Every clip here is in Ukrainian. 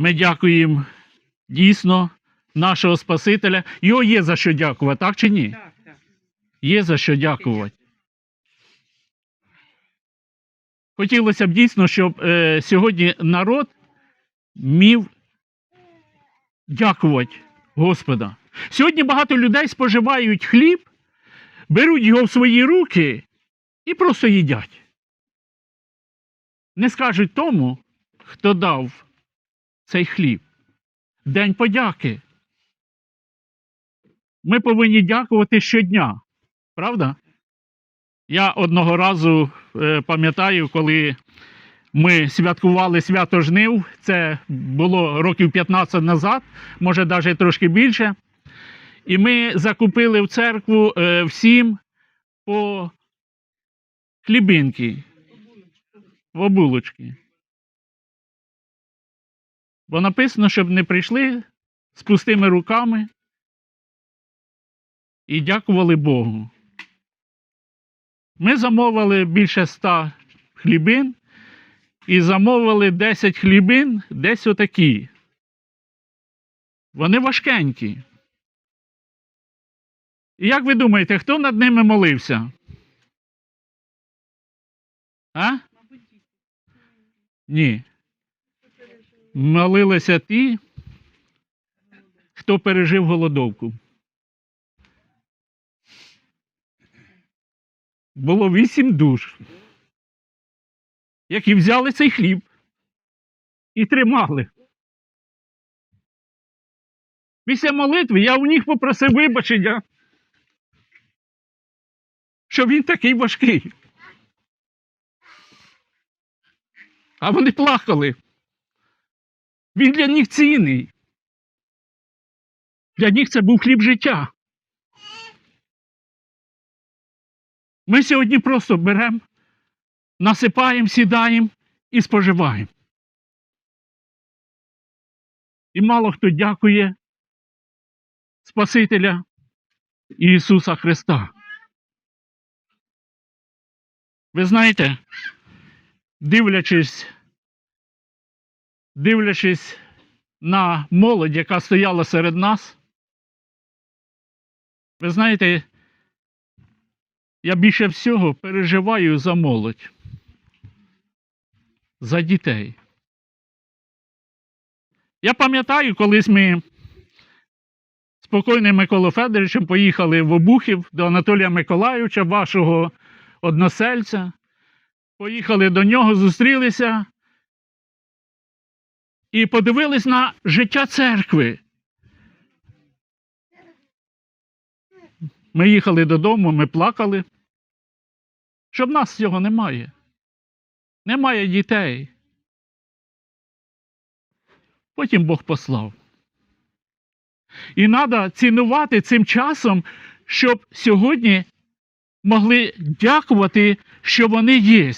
Ми дякуємо дійсно нашого Спасителя. Його є за що дякувати, так чи ні? Так, так. Є за що дякувати. Хотілося б дійсно, щоб е, сьогодні народ міг дякувати Господа. Сьогодні багато людей споживають хліб, беруть його в свої руки і просто їдять. Не скажуть тому, хто дав цей хліб. День подяки. Ми повинні дякувати щодня. Правда? Я одного разу е, пам'ятаю, коли ми святкували свято жнив, це було років 15 назад, може навіть трошки більше. І ми закупили в церкву е, всім по хлібинки, в обулочки. Бо написано, щоб не прийшли з пустими руками і дякували Богу. Ми замовили більше ста хлібин і замовили 10 хлібин десь отакі. Вони важкенькі. І як ви думаєте, хто над ними молився? А? Ні. Молилися ті, хто пережив голодовку. Було вісім душ, які взяли цей хліб і тримали. Після молитви я у них попросив вибачення, що він такий важкий. А вони плакали. Він для них цінний. Для них це був хліб життя. Ми сьогодні просто беремо, насипаємо, сідаємо і споживаємо. І мало хто дякує Спасителя Ісуса Христа. Ви знаєте, дивлячись, дивлячись на молодь, яка стояла серед нас, ви знаєте, я більше всього переживаю за молодь, за дітей. Я пам'ятаю, колись ми з покойним Миколою Федоровичем поїхали в Обухів до Анатолія Миколайовича, вашого односельця. Поїхали до нього, зустрілися і подивились на життя церкви. Ми їхали додому, ми плакали, що в нас цього немає. Немає дітей. Потім Бог послав. І треба цінувати цим часом, щоб сьогодні могли дякувати, що вони є.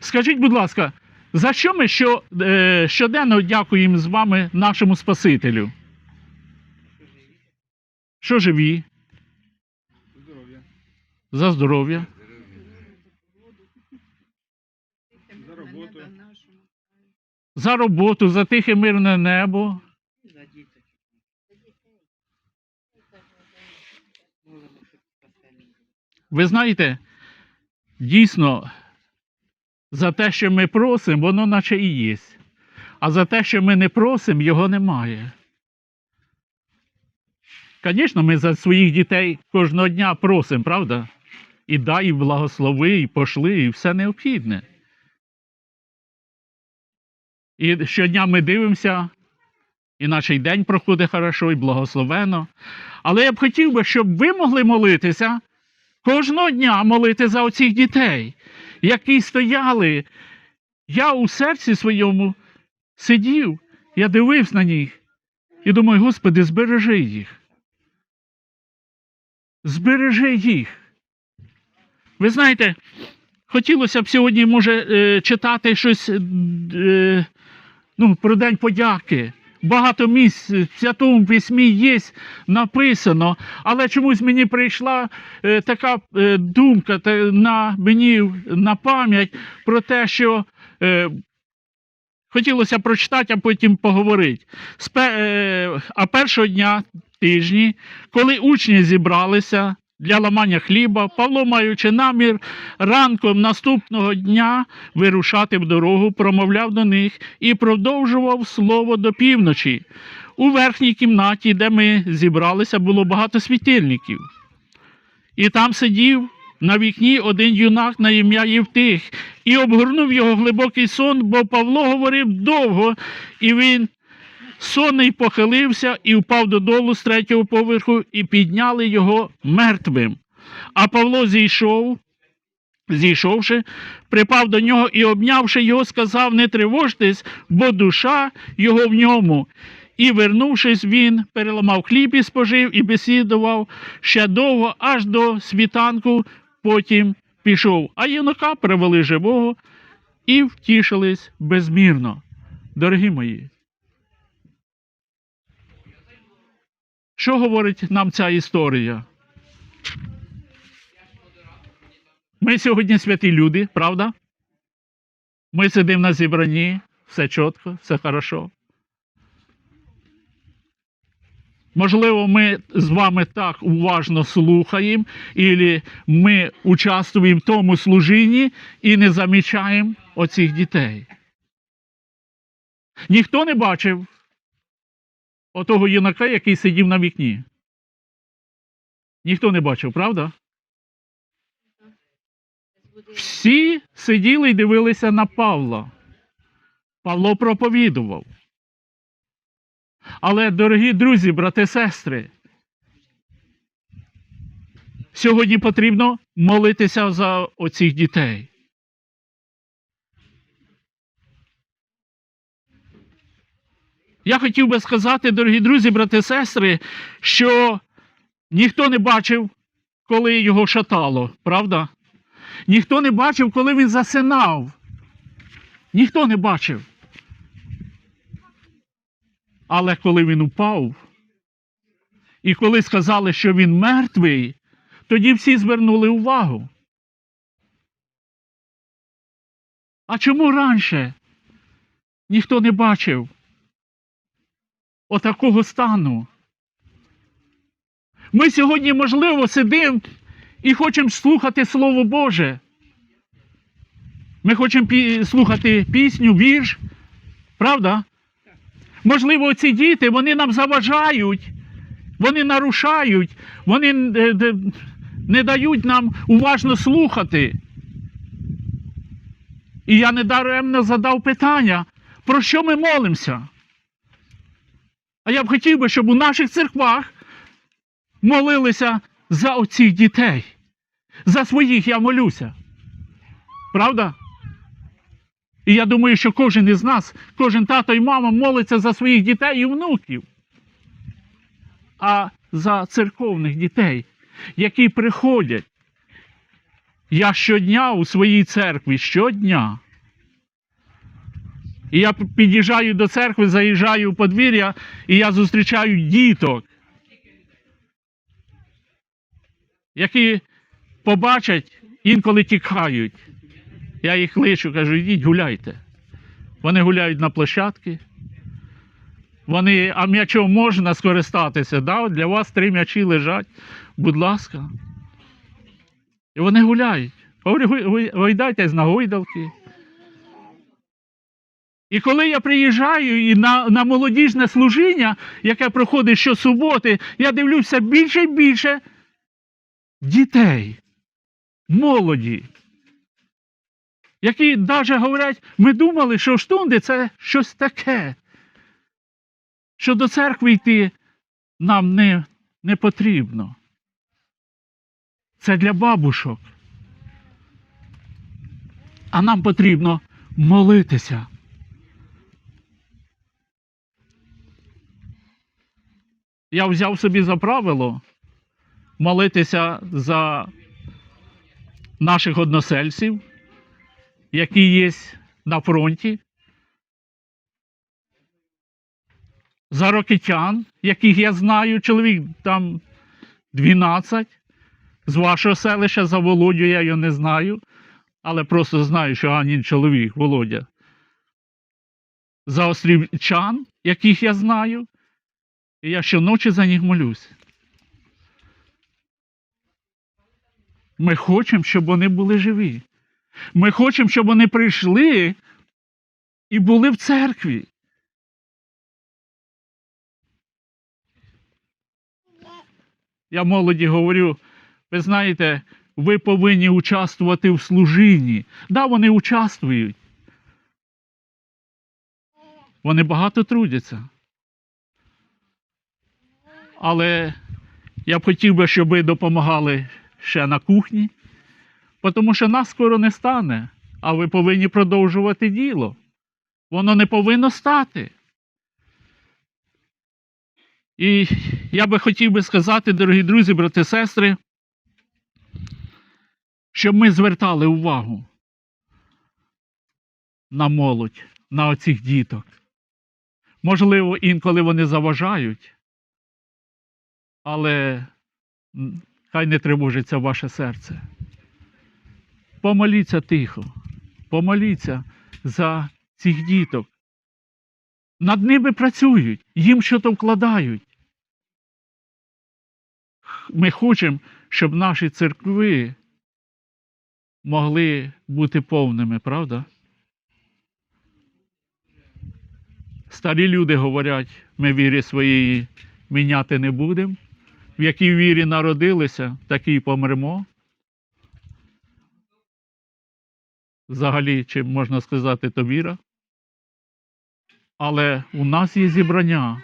Скажіть, будь ласка, за що ми що, е, щоденно дякуємо з вами нашому Спасителю? Що живі? Здоров'я. За здоров'я. За роботу. За роботу, за тихе мирне небо. За. Молимо. Ви знаєте, дійсно, за те, що ми просимо, воно наче і є. А за те, що ми не просимо, його немає. Звісно, ми за своїх дітей кожного дня просимо, правда? І дай, і благослови, і пошли, і все необхідне. І щодня ми дивимося, і наш день проходить хорошо, і благословено. Але я б хотів би, щоб ви могли молитися кожного дня молити за оцих дітей, які стояли. Я у серці своєму сидів, я дивився на них і думаю, Господи, збережи їх. Збережи їх. Ви знаєте, хотілося б сьогодні, може, е, читати щось е, ну, про День подяки. Багато місць в Святому Письмі є написано, але чомусь мені прийшла е, така е, думка на мені на пам'ять про те, що е, хотілося прочитати, а потім поговорити. А першого дня тижні, коли учні зібралися для ламання хліба, Павло, маючи намір ранком наступного дня вирушати в дорогу, промовляв до них і продовжував слово до півночі. У верхній кімнаті, де ми зібралися, було багато світильників. І там сидів на вікні один юнак на ім'я Євтих, і обгорнув його глибокий сон, бо Павло говорив довго, і він сонний похилився і впав додолу з третього поверху, і підняли його мертвим. А Павло зійшов, зійшовши, припав до нього і, обнявши його, сказав: Не тривожтесь, бо душа його в ньому. І, вернувшись, він переламав хліб і спожив, і бесідував ще довго, аж до світанку, потім пішов. А юнака привели живого і втішились безмірно. Дорогі мої. Що говорить нам ця історія? Ми сьогодні святі люди, правда? Ми сидимо на зібранні, все чітко, все хорошо. Можливо, ми з вами так уважно слухаємо, і ми участвуємо в тому служінні і не замічаємо оцих дітей. Ніхто не бачив отого юнака, який сидів на вікні. Ніхто не бачив, правда? Всі сиділи і дивилися на Павла. Павло проповідував. Але, дорогі друзі, брати, сестри, сьогодні потрібно молитися за оцих дітей. Я хотів би сказати, дорогі друзі, брати, сестри, що ніхто не бачив, коли його шатало, правда? Ніхто не бачив, коли він засинав. Ніхто не бачив. Але коли він упав, і коли сказали, що він мертвий, тоді всі звернули увагу. А чому раніше ніхто не бачив отакого стану? Ми сьогодні, можливо, сидимо і хочемо слухати Слово Боже. Ми хочемо слухати пісню, вірш, правда? Можливо, ці діти вони нам заважають, вони нарушають, вони е, не дають нам уважно слухати. І я недаремно задав питання, про що ми молимося? А я б хотів би, щоб у наших церквах молилися за оцих дітей. За своїх я молюся. Правда? І я думаю, що кожен із нас, кожен тато і мама молиться за своїх дітей і внуків, а за церковних дітей, які приходять. Я щодня у своїй церкві, щодня. І я під'їжджаю до церкви, заїжджаю у подвір'я, і я зустрічаю діток, які побачать, інколи тікають. Я їх лишу, кажу, йдіть гуляйте. Вони гуляють на площадки. Вони, а м'ячом можна скористатися. Да? Для вас три м'ячі лежать. Будь ласка. І вони гуляють. Говорю, «Гуй- гуй- гойдайтесь на гойдалки. І коли я приїжджаю і на, на молодіжне служіння, яке проходить щосуботи, я дивлюся більше і більше дітей, молоді які навіть говорять, ми думали, що штунди це щось таке, що до церкви йти нам не, не потрібно. Це для бабушок. А нам потрібно молитися. Я взяв собі за правило молитися за наших односельців які є на фронті, за рокетян, яких я знаю, чоловік там 12, з вашого селища за Володю я його не знаю, але просто знаю, що Анін чоловік, Володя. за острівчан, яких я знаю, і я щоночі за них молюсь. Ми хочемо, щоб вони були живі. Ми хочемо, щоб вони прийшли і були в церкві. Я молоді говорю, ви знаєте, ви повинні участвувати в служінні. Да, вони участвують. Вони багато трудяться. Але я б хотів би, щоб ви допомагали ще на кухні, тому що нас скоро не стане, а ви повинні продовжувати діло. Воно не повинно стати. І я би хотів би сказати, дорогі друзі, брати, сестри, щоб ми звертали увагу на молодь, на оцих діток. Можливо, інколи вони заважають, але хай не тривожиться ваше серце. Помоліться тихо, помоліться за цих діток. Над ними працюють, їм щось вкладають. Ми хочемо, щоб наші церкви могли бути повними, правда? Старі люди говорять, ми вірі своєї міняти не будемо. В якій вірі народилися, такій помремо. Взагалі, чи можна сказати, то віра. Але у нас є зібрання.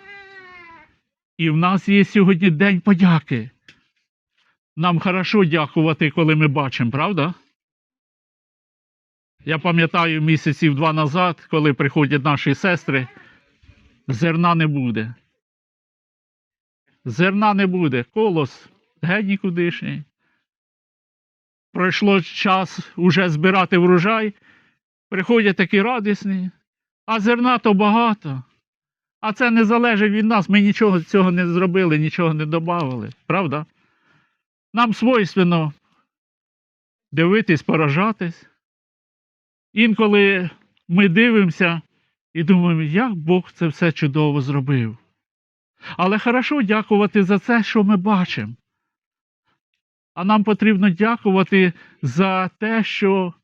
І в нас є сьогодні День подяки. Нам хорошо дякувати, коли ми бачимо, правда? Я пам'ятаю місяців два назад, коли приходять наші сестри, зерна не буде. Зерна не буде. Колос геть нікудишній. Пройшло час уже збирати врожай. Приходять такі радісні, а зерна то багато. А це не залежить від нас. Ми нічого цього не зробили, нічого не додали. Правда? Нам свойственно дивитись, поражатись. Інколи ми дивимося і думаємо, як Бог це все чудово зробив. Але хорошо дякувати за це, що ми бачимо. А нам потрібно дякувати за те, що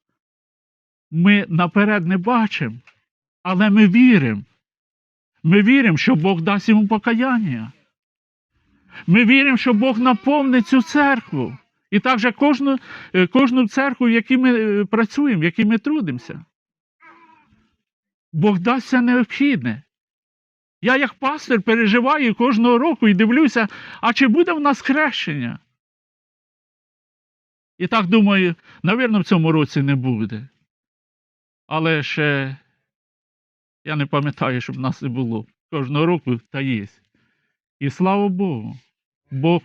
ми наперед не бачимо, але ми віримо. Ми віримо, що Бог дасть йому покаяння. Ми віримо, що Бог наповнить цю церкву. І також кожну, е, кожну церкву, в якій ми е, працюємо, в якій ми трудимося. Бог дасть все необхідне. Я, як пастир, переживаю кожного року і дивлюся, а чи буде в нас хрещення? І так думаю, навірно, в цьому році не буде. Але ще я не пам'ятаю, щоб в нас не було. Кожного року та є. І слава Богу, Бог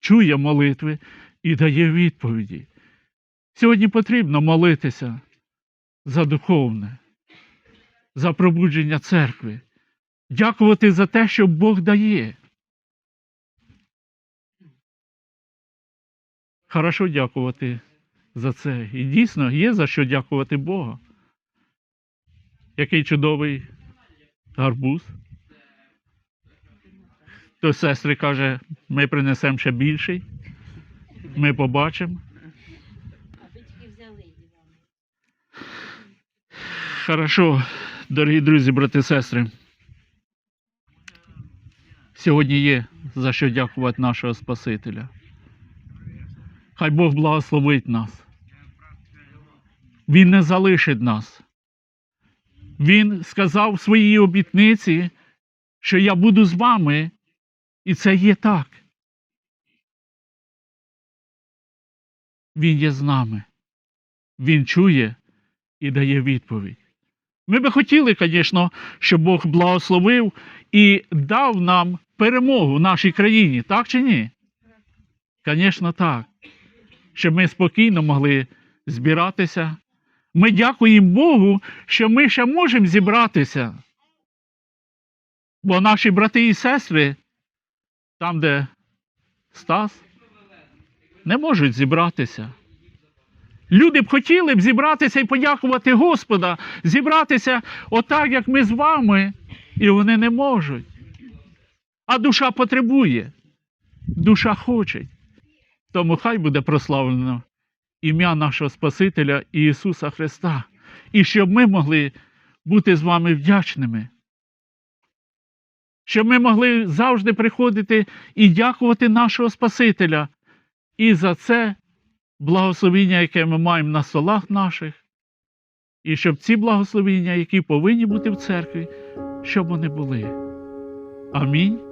чує молитви і дає відповіді. Сьогодні потрібно молитися за духовне, за пробудження церкви. Дякувати за те, що Бог дає. Хорошо дякувати за це. І дійсно є за що дякувати Бога. Який чудовий гарбуз. То сестри каже, ми принесемо ще більший. Ми побачимо. Хорошо, дорогі друзі, брати, сестри. Сьогодні є за що дякувати нашого Спасителя. Хай Бог благословить нас. Він не залишить нас. Він сказав в своїй обітниці, що я буду з вами, і це є так. Він є з нами. Він чує і дає відповідь. Ми би хотіли, звісно, щоб Бог благословив і дав нам перемогу в нашій країні, так чи ні? Звісно, так. Щоб ми спокійно могли збиратися. Ми дякуємо Богу, що ми ще можемо зібратися. Бо наші брати і сестри, там, де Стас, не можуть зібратися. Люди б хотіли б зібратися і подякувати Господа, зібратися отак, як ми з вами, і вони не можуть. А душа потребує, душа хоче. Тому хай буде прославлено ім'я нашого Спасителя Ісуса Христа. І щоб ми могли бути з вами вдячними. Щоб ми могли завжди приходити і дякувати нашого Спасителя. І за це благословіння, яке ми маємо на столах наших, і щоб ці благословіння, які повинні бути в церкві, щоб вони були. Амінь.